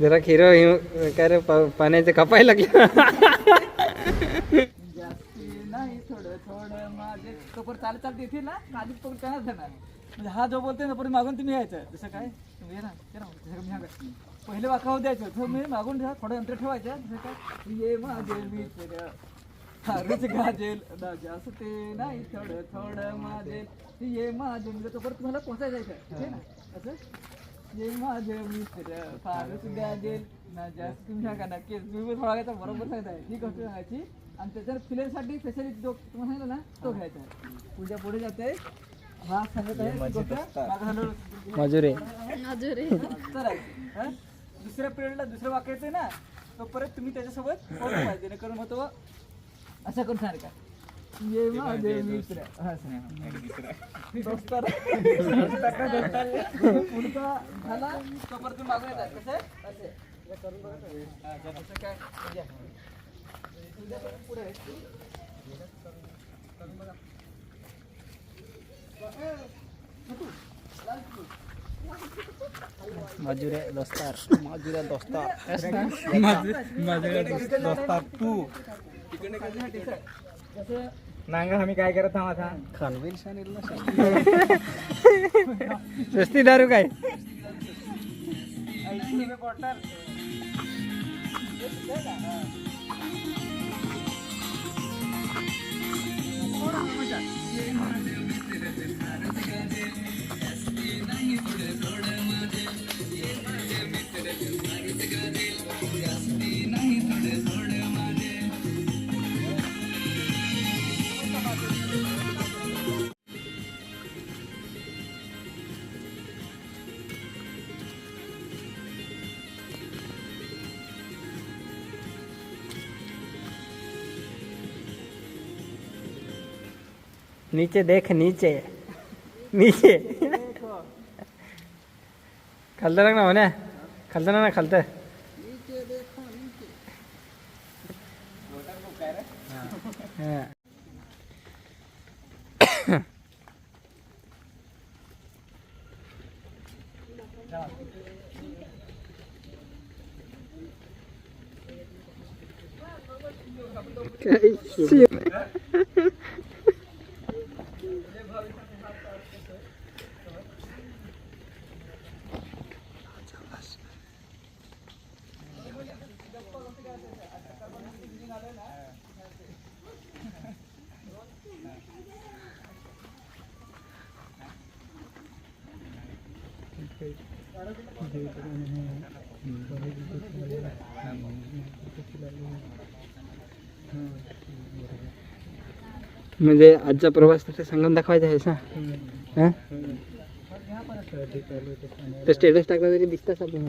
जरा खिरो काय रे पा- पाण्याचं कापायला लागलं. जास्ती नाही थोडं थोडं माझे कपड चालत चालत येतील ना आधीच पकड त्यांनाच देणार म्हणजे हा. जो बोलतोय ना परत मागून तुम्ही यायचं जसं काय तुम्ही ये ना जसं मी पहिले वाकावर द्यायचं तर मी मागून ठेवा थोडं अंतर ठेवायचं जसं काय ये माझे मित्र फारच गाजेल ना जास्त नाही थोडं थोडं माझे ये माझे मित्र तो तुम्हाला पोहोचायचं आहे ठीक आहे ना असं ये माझे मित्र फारच गाजेल ना जास्त थोडा बरोबर सांगताय ही गोष्ट सांगायची आणि स्पेशली जो तुम्हाला सांगितलं ना तो घ्यायचा आहे. पूजा पुढे जाते. हा सांगत आहे. मजुरे. तर आहे. हा? दुसऱ्या पिरियडला दुसरं वाक्य येते ना तो परत तुम्ही त्याच्यासोबत जेणेकरून मग तो असं करून सांग का? ये माझे मित्र. हा. पुढचा झाला. तो परत तुम्ही मागून येतात कसं? आहे? असे. हे करून बघा. हा, काय? म्हणजे उद्या परत पुढे मजुरे दोस्तार. मजुरे दोस्तार. दोस्तार. तू कसं? नांगा आम्ही काय करत आहोत आता खानवीर सस्ती दारू काय? बॉटल નીચે દેખ નીચે નીચે ખલતે લગના મને ખલતે ના ખલતે કઈ શું म्हणजे आजचा प्रवास तसं सांगून दाखवायचा आहे ना? तर स्टेटस टाकला तरी दिसताच आपण